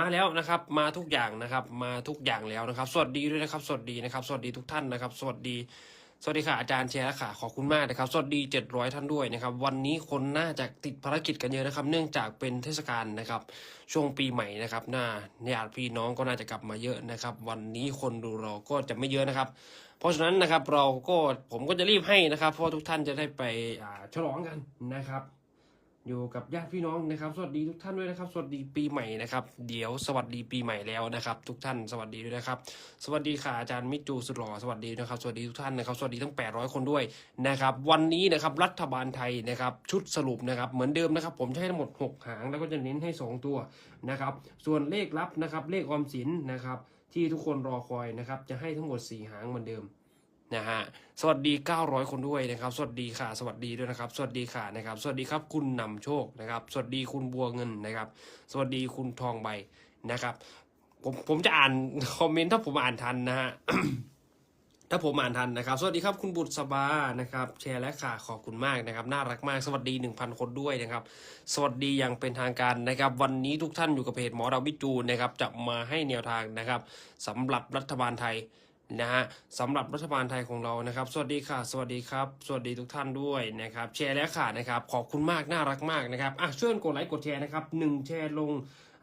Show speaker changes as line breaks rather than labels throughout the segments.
มาแล้วนะครับ มาทุกอย่างนะครับ มาทุกอย่างแล้วนะครับ สวัสดีด้วยนะครับ สวัสดีนะครับ สวัสดีทุกท่านนะครับ สวัสดี สวัสดีค่ะอาจารย์แชร์ค่ะขอบคุณมากนะครับ สวัสดี 700 ท่านด้วยนะครับ วันนี้คนน่าจะติดภารกิจกันเยอะนะครับ เนื่องจากเป็นเทศกาลนะครับ ช่วงปีใหม่นะครับหน้าญาติพี่น้องก็น่าจะกลับมาเยอะนะครับ วันนี้คนดูเราก็จะไม่เยอะนะครับ เพราะฉะนั้นนะครับเราก็ผมก็จะรีบให้นะครับ เพราะทุกท่านจะได้ไปฉลองกันนะครับ อยู่กับญาติพี่น้องนะครับ สวัสดีทุกท่านด้วยนะครับ สวัสดีปีใหม่นะครับ เดี๋ยวสวัสดีปีใหม่แล้วนะครับ ทุกท่านสวัสดีด้วยนะครับ สวัสดีค่ะอาจารย์มิจูสุดหล่อสวัสดีนะครับ สวัสดีทุกท่านนะครับ สวัสดีทั้ง 800 คนด้วยนะครับ วันนี้นะครับรัฐบาลไทยนะครับชุดสรุปนะครับเหมือนเดิมนะครับ ผมจะให้ทั้งหมด 6 หางแล้วก็จะเน้นให้ 2 ตัวนะครับ ส่วนเลขลับนะครับเลขออมสินนะครับที่ทุกคนรอคอยนะครับจะให้ทั้งหมด 4 หางเหมือนเดิม นะฮะสวัสดี 900 คนด้วยนะครับ สวัสดีค่ะ สวัสดีด้วยนะครับ สวัสดีค่ะนะครับ สวัสดีครับคุณนำโชคนะครับ สวัสดีคุณบัวเงินนะครับ สวัสดีคุณทองใบนะครับ ผมผมจะอ่านคอมเมนต์ถ้าผมอ่านทันนะฮะถ้าผมอ่านทันนะครับ สวัสดีครับคุณบุตรสบานะครับ แชร์และค่ะขอบคุณมากนะครับ น่ารักมาก สวัสดี 1,000 คนด้วยนะครับ สวัสดีอย่างเป็นทางการนะครับ วันนี้ทุกท่านอยู่กับเพจหมอเราวิจูนนะครับจะมาให้แนวทางนะครับสำหรับรัฐบาลไทย นะฮะสำหรับรัฐบาลไทยของเรานะครับ สวัสดีค่ะ สวัสดีครับ สวัสดีทุกท่านด้วยนะครับ แชร์แล้วค่ะนะครับ ขอบคุณมาก น่ารักมากนะครับอะช่วยกดไลค์กดแชร์นะครับหนึ่งแชร์ลง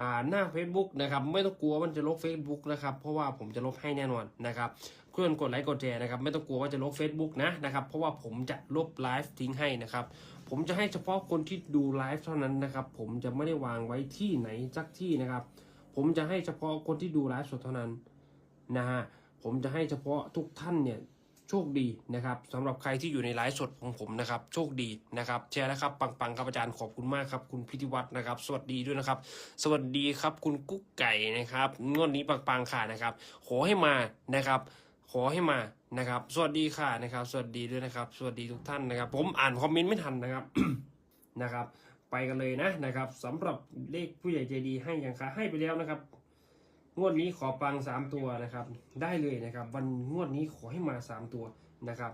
อ่าหน้า Facebook นะครับ ไม่ต้องกลัวมันจะลบ Facebook นะครับ เพราะว่าผมจะลบให้แน่นอนนะครับเพื่อนกดไลค์กดแชร์นะครับ ไม่ต้องกลัวว่าจะลบ Facebook นะนะครับ เพราะว่าผมจะลบไลฟ์ทิ้งให้นะครับ ผมจะให้เฉพาะคนที่ดูไลฟ์เท่านั้นนะครับ ผมจะไม่ได้วางไว้ที่ไหนสักที่นะครับ ผมจะให้เฉพาะคนที่ดูไลฟ์สดเท่านั้นนะฮะ ผมจะให้เฉพาะทุกท่านเนี่ยโชคดีนะครับสำหรับใครที่อยู่ในไลฟ์สดของผมนะครับ โชคดีนะครับแชร์นะครับ ปังๆครับอาจารย์ขอบคุณมากครับ คุณพิธิวัฒน์นะครับ สวัสดีด้วยนะครับ สวัสดีครับ คุณกุ๊กไก่นะครับงวดนี้ปังๆค่ะนะครับ ขอให้มานะครับ ขอให้มานะครับ สวัสดีค่ะนะครับ สวัสดีด้วยนะครับ สวัสดีทุกท่านนะครับ ผมอ่านคอมเมนต์ไม่ทันนะครับนะครับ ไปกันเลยนะนะครับสำหรับเลขผู้ใหญ่ใจดีให้ย่างคะให้ไปแล้วนะครับ งวดนี้ขอปังสามตัวนะครับ ได้เลยนะครับ วันงวดนี้ขอให้มาสามตัวนะครับ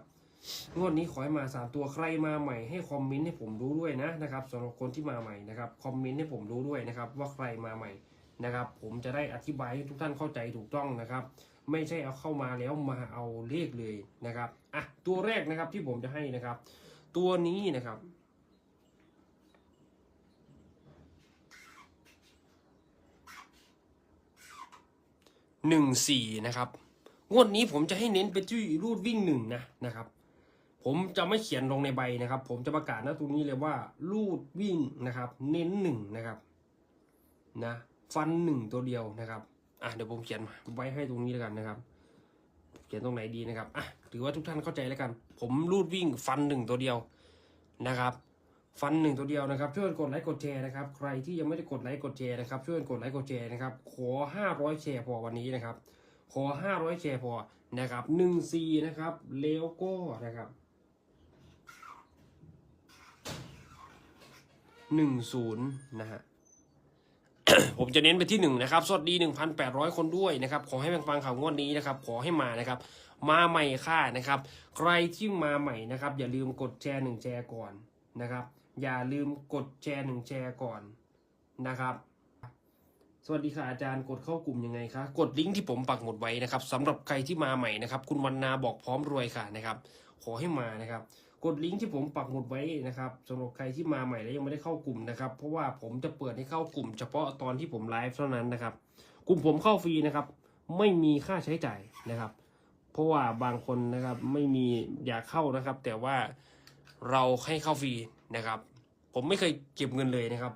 งวดนี้ขอให้มาสามตัวใครมาใหม่ให้คอมเมนต์ให้ผมรู้ด้วยนะนะครับสำหรับคนที่มาใหม่นะครับคอมเมนต์ให้ผมรู้ด้วยนะครับ ว่าใครมาใหม่นะครับ ผมจะได้อธิบายให้ทุกท่านเข้าใจถูกต้องนะครับ ไม่ใช่เอาเข้ามาแล้วมาเอาเลขเลยนะครับอะตัวแรกนะครับที่ผมจะให้นะครับ ตัวนี้นะครับ หนึ่งสี่นะครับงวดนี้ผมจะให้เน้นไปที่รูดวิ่งหนึ่งนะนะครับ ผมจะไม่เขียนลงในใบนะครับ ผมจะประกาศนะตรงนี้เลยว่า รูดวิ่งนะครับ เน้นหนึ่งนะครับนะฟันหนึ่งตัวเดียวนะครับอะเดี๋ยวผมเขียนไว้ให้ตรงนี้แล้วกันนะครับ เขียนตรงไหนดีนะครับอะถือว่าทุกท่านเข้าใจแล้วกัน ผมรูดวิ่งฟันหนึ่งตัวเดียวนะครับ ฟันหนึ่งตัวเดียวนะครับช่วยกดไลค์กดแชร์นะครับใครที่ยังไม่ได้กดไลค์กดแชร์นะครับช่วยกดไลค์กดแชร์นะครับขอห้าร้อยแชร์พอวันนี้นะครับขอห้าร้อยแชร์พอนะครับหนึ่งซีนะครับแล้วก็นะครับหนึ่งศูนย์นะฮะผมจะเน้นไปที่หนึ่งนะครับ สวัสดีหนึ่งพันแปดร้อยคนด้วยนะครับ ขอให้ปังข่าวงวดนี้นะครับ ขอให้มานะครับ มาใหม่ค่ะนะครับ ใครที่มาใหม่นะครับ อย่าลืมกดแชร์หนึ่งแชร์ก่อนนะครับ อย่าลืมกดแชร์หนึ่งแชร์ก่อนนะครับ สวัสดีค่ะอาจารย์กดเข้ากลุ่มยังไงคะกดลิงก์ที่ผมปักหมุดไว้นะครับสำหรับใครที่มาใหม่นะครับ คุณวันนาบอกพร้อมรวยค่ะนะครับ ขอให้มานะครับ กดลิงก์ที่ผมปักหมุดไว้นะครับสำหรับใครที่มาใหม่แล้วยังไม่ได้เข้ากลุ่มนะครับ เพราะว่าผมจะเปิดให้เข้ากลุ่ม เฉพาะตอนที่ผมไลฟ์เท่านั้นนะครับ กลุ่มผมเข้าฟรีนะครับ ไม่มีค่าใช้จ่ายนะครับ เพราะว่าบางคนนะครับไม่มีอยากเข้านะครับ แต่ว่า เราให้เข้าฟรีนะครับ ผมไม่เคยเก็บเงินเลยนะครับ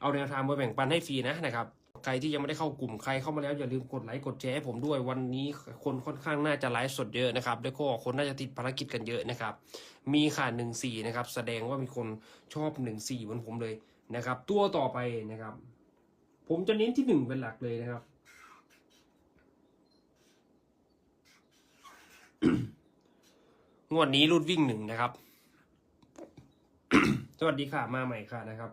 เอาแนวทางมาแบ่งปันให้ฟรีนะนะครับ ใครที่ยังไม่ได้เข้ากลุ่มใครเข้ามาแล้วอย่าลืมกดไลค์กดแชร์ให้ผมด้วยวันนี้คนค่อนข้างน่าจะไลฟ์สดเยอะนะครับแล้วก็คนน่าจะติดภารกิจกันเยอะนะครับ มีค่ะหนึ่งสี่นะครับ แสดงว่ามีคนชอบหนึ่งสี่เหมือนผมเลยนะครับ ตัวต่อไปนะครับ ผมจะเน้นที่หนึ่งเป็นหลักเลยนะครับ งวดนี้รูดวิ่งหนึ่งนะครับ สวัสดีค่ะมาใหม่ค่ะนะครับ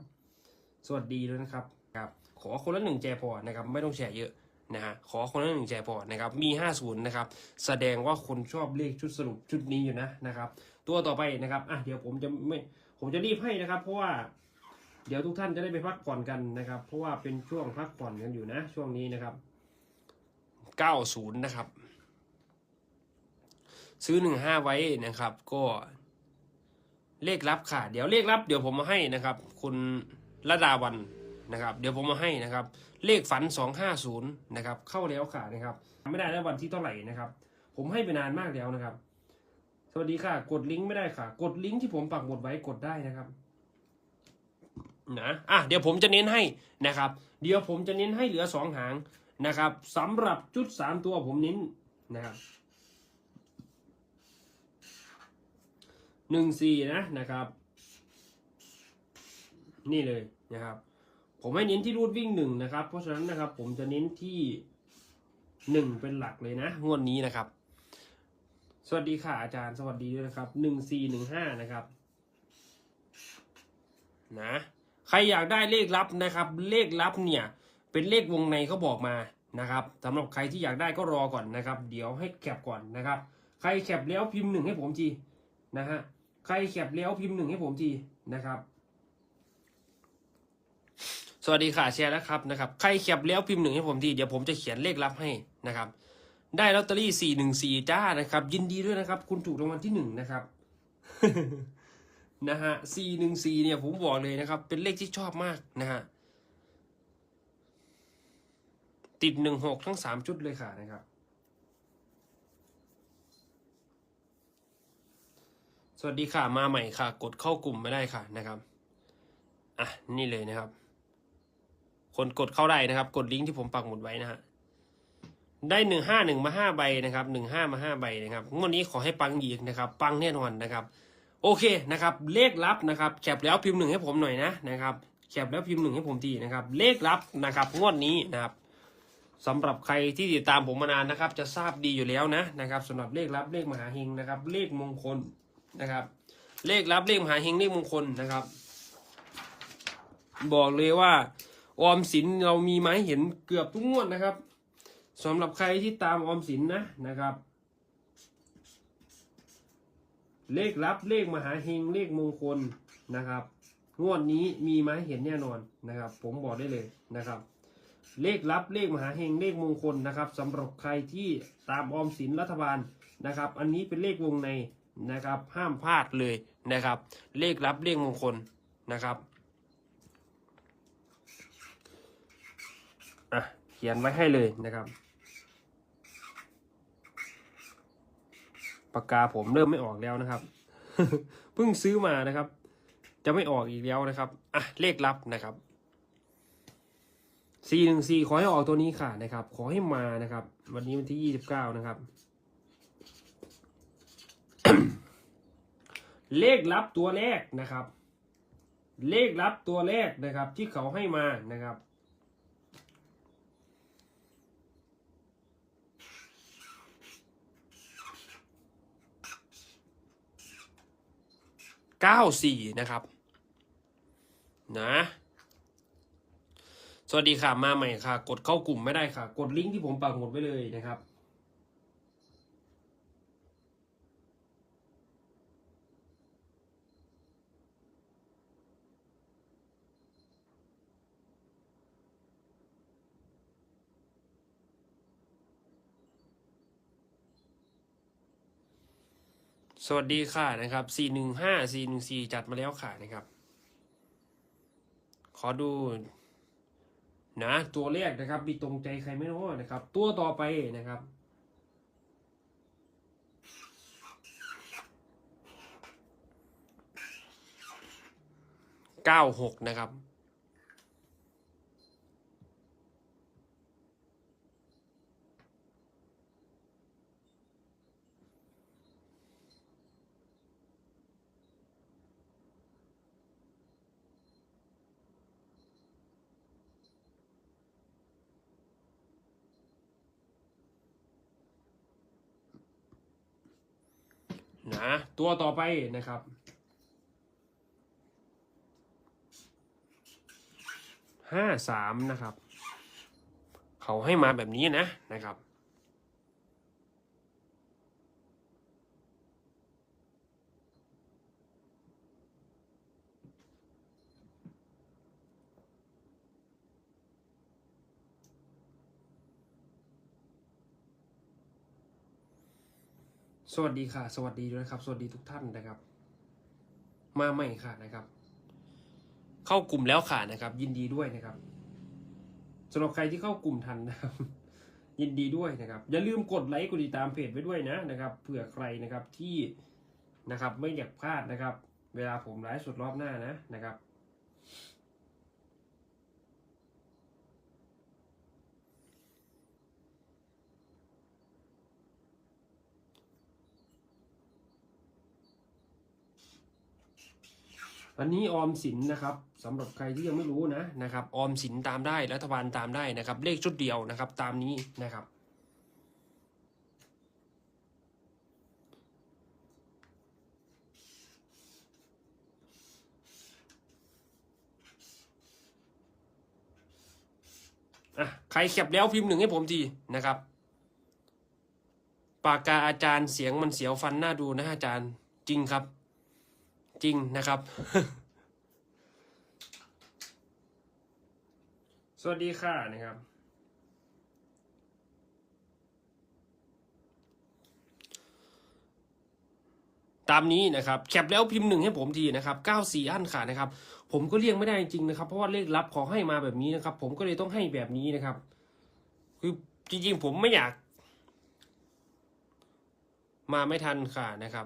สวัสดีด้วยนะครับครับ ขอคนละหนึ่งแจพอนะครับ ไม่ต้องแชร์เยอะนะฮะขอคนละหนึ่งแจพอนะครับ มีห้าศูนย์นะครับ แสดงว่าคนชอบเลขชุดสรุปชุดนี้อยู่นะนะครับ ตัวต่อไปนะครับอะเดี๋ยวผมจะไม่ผมจะรีบให้นะครับ เพราะว่าเดี๋ยวทุกท่านจะได้ไปพักผ่อนกันนะครับ เพราะว่าเป็นช่วงพักผ่อนกันอยู่นะ ช่วงนี้นะครับ 90 นะครับ ซื้อ15ไว้นะครับ ก็ เลขลับค่ะ เดี๋ยวเลขลับ เดี๋ยวผมมาให้นะครับ คุณระดาวันนะครับ เดี๋ยวผมมาให้นะครับ เลขฝัน250นย์นะครับ เข้าแล้วค่ะนะครับ ไม่ได้แล้ววันที่เท่าไหร่นะครับ ผมให้ไปนานมากแล้วนะครับ สวัสดีค่ะ กดลิงก์ไม่ได้ค่ะ กดลิงก์ที่ผมปักหมุดไว้กดได้นะครับนะอะเดี๋ยวผมจะเน้นให้นะครับ เดี๋ยวผมจะเน้นให้เหลือสองหางนะครับสำหรับจุดสามตัวผมเน้นนะครับ หนึ่งสี่นะนะครับ นี่เลยนะครับ ผมให้เน้นที่รูดวิ่งหนึ่งนะครับ เพราะฉะนั้นนะครับ ผมจะเน้นที่หนึ่งเป็นหลักเลยนะงวดนี้นะครับ สวัสดีค่ะอาจารย์สวัสดีด้วยนะครับหนึ่งสี่หนึ่งห้านะครับ นะ ใครอยากได้เลขลับนะครับ เลขลับเนี่ย เป็นเลขวงในเขาบอกมานะครับสำหรับใครที่อยากได้ก็รอก่อนนะครับ เดี๋ยวให้แคปก่อนนะครับ ใครแคปแล้วพิมพ์หนึ่งให้ผมทีนะฮะ ใครแคปแล้วพิมพ์หนึ่งให้ผมทีนะครับ สวัสดีค่ะแชร์แล้วครับนะครับ ใครแคปแล้วพิมพ์หนึ่งให้ผมทีเดี๋ยวผมจะเขียนเลขลับให้นะครับ ได้ลอตเตอรี่สี่หนึ่งสี่จ้านะครับ ยินดีด้วยนะครับ คุณถูกรางวัลที่หนึ่งนะครับนะฮะสี่หนึ่งสี่เนี่ยผมบอกเลยนะครับ เป็นเลขที่ชอบมากนะฮะติดหนึ่งหกทั้งสามชุดเลยค่ะนะครับ สวัสดีค่ะ มาใหม่ค่ะ กดเข้ากลุ่มไม่ได้ค่ะนะครับ อะ นี่เลยนะครับ คนกดเข้าได้นะครับ กดลิงก์ที่ผมปักหมุดไว้นะฮะ ได้หนึ่งห้าหนึ่งมาห้าใบนะครับหนึ่งห้ามาห้าใบนะครับงวดนี้ขอให้ปังอีกนะครับ ปังแน่นอนนะครับ โอเคนะครับ เลขลับนะครับแคปแล้วพิมพ์หนึ่งให้ผมหน่อยนะนะครับแคปแล้วพิมพ์หนึ่งให้ผมทีนะครับ เลขลับนะครับ งวดนี้นะครับสำหรับใครที่ติดตามผมมานานนะครับ จะทราบดีอยู่แล้วนะนะครับสำหรับเลขลับเลขมหาเฮงนะครับ เลขมงคล นะครับ เลขลับเลขมหาเฮงเลขมงคลนะครับ บอกเลยว่าออมสินเรามีไม้เห็นเกือบทุกงวดนะครับสำหรับใครที่ตามออมสินนะนะครับ เลขลับเลขมหาเฮงเลขมงคลนะครับ งวดนี้มีมาให้เห็นแน่นอนนะครับ ผมบอกได้เลยนะครับ เลขลับเลขมหาเฮงเลขมงคลนะครับสำหรับใครที่ตามออมสินรัฐบาลนะครับ อันนี้เป็นเลขวงใน นะครับ ห้ามพลาดเลยนะครับ เลขลับเลขมงคลนะครับอะเขียนไว้ให้เลยนะครับ ปากกาผมเริ่มไม่ออกแล้วนะครับเพิ่งซื้อมานะครับ จะไม่ออกอีกแล้วนะครับอะเลขลับนะครับ4 1 4ขอให้ออกตัวนี้ค่ะนะครับ ขอให้มานะครับ วันนี้วันที่ 29 นะครับ เลขลับตัวแรกนะครับ เลขลับตัวแรกนะครับ ที่เขาให้มานะครับ เก้าสี่นะครับ นะ สวัสดีค่ะ มาใหม่ค่ะ กดเข้ากลุ่มไม่ได้ค่ะ กดลิงก์ที่ผมปักหมุดไว้เลยนะครับ สวัสดีค่ะนะครับ 4 1 5 4 1 4 จัดมาแล้วค่ะนะครับ ขอดูนะตัวแรกนะครับมีตรงใจใครไม่รู้นะครับ ตัวต่อไปนะครับ เก้าหกนะครับ นะตัวต่อไปนะครับห้าสามนะครับ เขาให้มาแบบนี้นะนะครับ สวัสดีค่ะ สวัสดีด้วยนะครับ สวัสดีทุกท่านนะครับ มาใหม่ค่ะนะครับ เข้ากลุ่มแล้วค่ะนะครับ ยินดีด้วยนะครับสำหรับใครที่เข้ากลุ่มทันนะครับยินดีด้วยนะครับ อย่าลืมกดไลค์กดติดตามเพจไว้ด้วยนะนะครับเผื่อใครนะครับที่นะครับไม่อยากพลาดนะครับ เวลาผมไลฟ์สดรอบหน้านะนะครับ อันนี้ออมสินนะครับสำหรับใครที่ยังไม่รู้นะนะครับ ออมสินตามได้รัฐบาลตามได้นะครับ เลขชุดเดียวนะครับ ตามนี้นะครับอะใครแคปแล้วพิมพ์หนึ่งให้ผมทีนะครับ ปากกาอาจารย์เสียงมันเสียวฟันหน้าดูนะอาจารย์จริงครับ จริงนะครับ สวัสดีค่ะนะครับ ตามนี้นะครับแคปแล้วพิมพ์หนึ่งให้ผมทีนะครับเก้าสี่อันค่ะนะครับ ผมก็เรียกไม่ได้จริงนะครับ เพราะว่าเลขลับขอให้มาแบบนี้นะครับ ผมก็เลยต้องให้แบบนี้นะครับ คือจริงๆ ผมไม่อยาก มาไม่ทันค่ะนะครับ